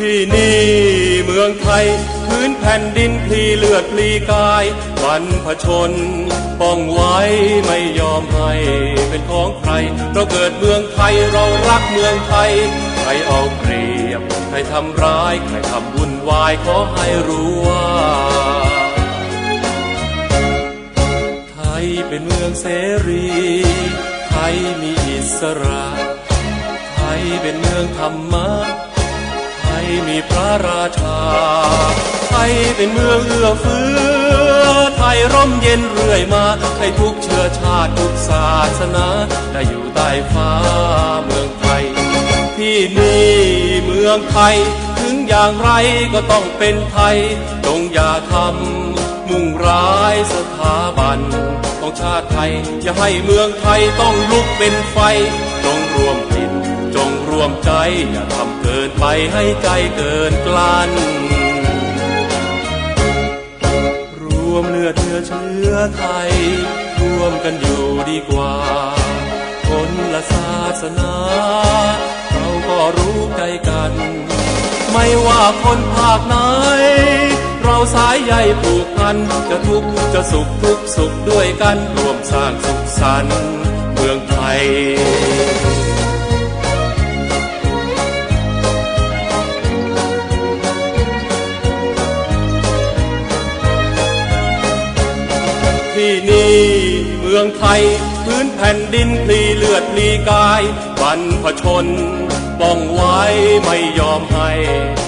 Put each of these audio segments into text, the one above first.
ที่นี่เมืองไทย พื้นแผ่นดินพลีเลือดพลีกายบรรพชน ป้องไว้ไม่ยอมให้เป็นของใคร เราเกิดเมืองไทยเรารักเมืองไทย ใครเอาเปรียบ ใครทำร้าย ใครทำวุ่นวายขอให้รู้ว่าไทยเป็นเมืองเสรี ไทยมีอิสระ ไทยเป็นเมืองธรรมะ มีพระราชา ไทยเป็นเมืองเอื้อเฟื้อ ไทยร่มเย็นเรื่อยมาให้ทุกเชื้อชาติทุกศาสนาได้อยู่ใต้ฟ้าเมืองไทย ที่นี่เมืองไทย ถึงอย่างไรก็ต้องเป็นไทยจงอย่าทำมุ่งร้ายสถาบันของชาติไทย อย่าให้เมืองไทยต้องลุกเป็นไฟจง มใจอย่าทำเกินไปให้ใจเกินกลั้นรวมเลือดเนื้อเชื้อไทยรวมกันอยู่ดีกว่า คนละศาสนา เราก็รู้ใจกัน ไม่ว่าคนภาคไหน เราสายใยผูกพัน จะทุกข์จะสุขทุกสุขด้วยกัน รวมสร้างสุขสันต์เมืองไทย ที่นี่ เมืองไทย พื้นแผ่นดินพลีเลือดพลีกายบรรพชน ป้องไว้ไม่ยอมให้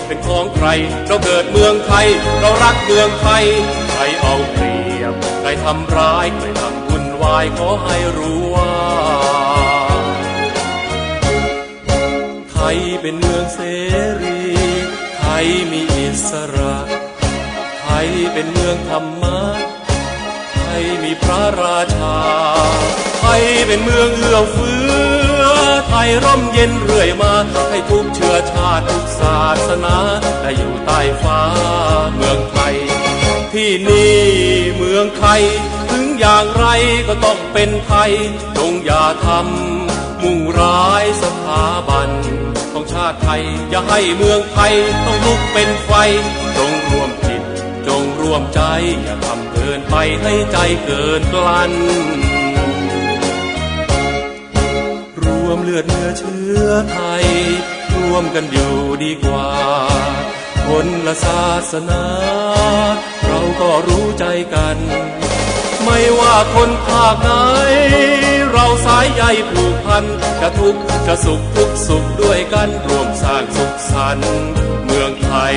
เป็นของใคร เราเกิดเมืองไทย เรารักเมืองไทย ใครเอาเปรียบ ใครทำร้าย ใครทำวุ่นวายขอให้รู้ว่า ไทยเป็นเมืองเสรี ไทยมีอิสระ ไทยเป็นเมืองธรรมะ มีพระราชา ไทยเป็นเมืองเอื้อเฟื้อ ไทยร่มเย็นเรื่อยมา ให้ทุกเชื้อชาติทุกศาสนาได้อยู่ใต้ฟ้าเมืองไทย ที่นี่เมืองไทย ถึงอย่างไรก็ต้องเป็นไทยจงอย่าทำมุ่งร้ายสถาบันของชาติไทยอย่าให้เมืองไทยต้องลุกเป็นไฟ จงรวมจิต จงรวมใจอย่าทำ กินไปให้ใจเกินกลั้น รวมเลือดเนื้อเชื้อไทยรวมกันอยู่ดีกว่า คนละศาสนา เราก็รู้ใจกัน ไม่ว่าคนภาคไหน เราสายใยผูกพัน จะทุกข์จะสุขทุกสุขด้วยกัน รวมสร้างสุขสันต์เมืองไทย